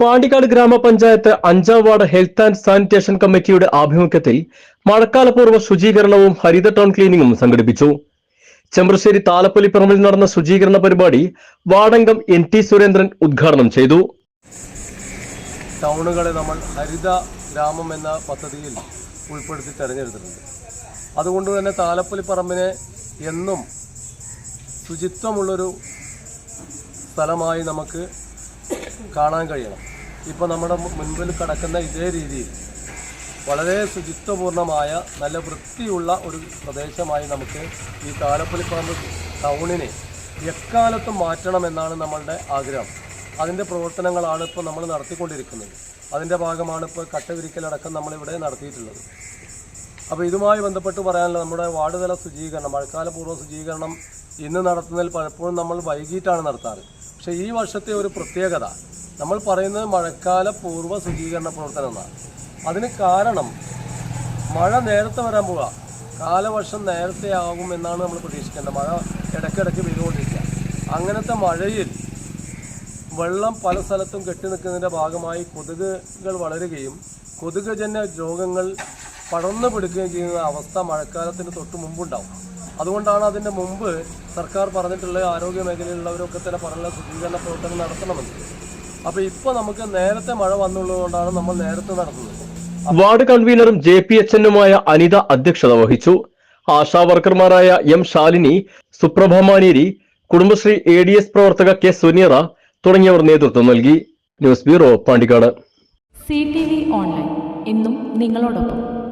Pandikkad ഗ്രാമപഞ്ചായത്ത് അഞ്ചാം ward health and sanitation കമ്മിറ്റിയുടെ ആഭിമുഖ്യത്തിൽ മഴക്കാലപൂർവ ശുചീകരണവും ഹരിത ടൗൺ ക്ലീനിങ്ങും സംഘടിപ്പിച്ചു. ചെമ്പ്രശ്ശേരി താലപ്പൊലിപ്പറമ്പിൽ നടന്ന ശുചീകരണ പരിപാടി വാർഡംഗം എൻ ടി സുരേന്ദ്രൻ ഉദ്ഘാടനം ചെയ്തു. ടൗണുകളെ നമ്മൾ ഹരിത ഗ്രാമം എന്ന പദ്ധതിയിൽ ഉൾപ്പെടുത്തി തെരഞ്ഞെടുത്തിട്ടുണ്ട്. അതുകൊണ്ട് തന്നെ താലപ്പൊലിപ്പറമ്പിനെ എന്നും ശുചിത്വമുള്ളൊരു സ്ഥലമായി നമുക്ക് കാണാൻ കഴിയണം. ഇപ്പോൾ നമ്മുടെ മുൻപിൽ കിടക്കുന്ന ഇതേ രീതിയിൽ വളരെ ശുചിത്വപൂർണമായ നല്ല വൃത്തിയുള്ള ഒരു പ്രദേശമായി നമുക്ക് ഈ താലപ്പൊലിപ്പറമ്പ് ടൗണിനെ എക്കാലത്തും മാറ്റണമെന്നാണ് നമ്മളുടെ ആഗ്രഹം. അതിന്റെ പ്രവർത്തനങ്ങളാണ് ഇപ്പോൾ നമ്മൾ നടത്തിക്കൊണ്ടിരിക്കുന്നത്. അതിന്റെ ഭാഗമാണ് ഇപ്പോൾ കട്ടവിരിക്കലടക്കം നമ്മളിവിടെ നടത്തിയിട്ടുള്ളത്. അപ്പോൾ ഇതുമായി ബന്ധപ്പെട്ട് പറയാനുള്ള നമ്മുടെ വാർഡ് തല ശുചീകരണം മഴക്കാലപൂർവ ശുചീകരണം ഇന്ന് നടത്തുന്നതിൽ പലപ്പോഴും നമ്മൾ വൈകിട്ടാണ് നടത്താറ്. പക്ഷേ ഈ വർഷത്തെ ഒരു പ്രത്യേകത നമ്മൾ പറയുന്നത് മഴക്കാല പൂർവ ശുചീകരണ പ്രവർത്തനം എന്നാണ് അതിന് കാരണം മഴ നേരത്തെ വരാൻ പോവുക. കാലവർഷം നേരത്തെ ആകും എന്നാണ് നമ്മൾ പ്രതീക്ഷിക്കേണ്ടത്. മഴ ഇടയ്ക്കിടയ്ക്ക് പെയ്തുകൊണ്ടിരിക്കുക. അങ്ങനത്തെ മഴയിൽ വെള്ളം പല സ്ഥലത്തും കെട്ടി നിൽക്കുന്നതിന്റെ ഭാഗമായി കൊതുകുകൾ വളരുകയും കൊതുകുജന്യ രോഗങ്ങൾ പടർന്നു പിടിക്കുകയും ചെയ്യുന്ന അവസ്ഥ മഴക്കാലത്തിന് തൊട്ട് മുമ്പുണ്ടാവും. അതുകൊണ്ടാണ് അതിന്റെ മുമ്പ് സർക്കാർ പറഞ്ഞിട്ടുള്ള ആരോഗ്യ മേഖലയിലുള്ളവരൊക്കെ തന്നെ പറഞ്ഞ ശുചീകരണ പ്രവർത്തനം നടത്തണമെന്ന്. അപ്പോൾ ഇപ്പൊ നമുക്ക് നേരത്തെ മഴ വന്നുള്ളതുകൊണ്ടാണ് നമ്മൾ നേരത്തെ നടത്തുന്നത് വാർഡ് കൺവീനറും ജെ പി എച്ച് എന്നുമായ അനിത അധ്യക്ഷത വഹിച്ചു. ASHA വർക്കർമാരായ M Shalini Suprabha Maneri Kudumbashree A D S പ്രവർത്തക കെ സുനിയറ തുടങ്ങിയവർ നേതൃത്വം നൽകി. News bureau Pandikkad. C T V online. ഇന്നും നിങ്ങളോടൊപ്പം.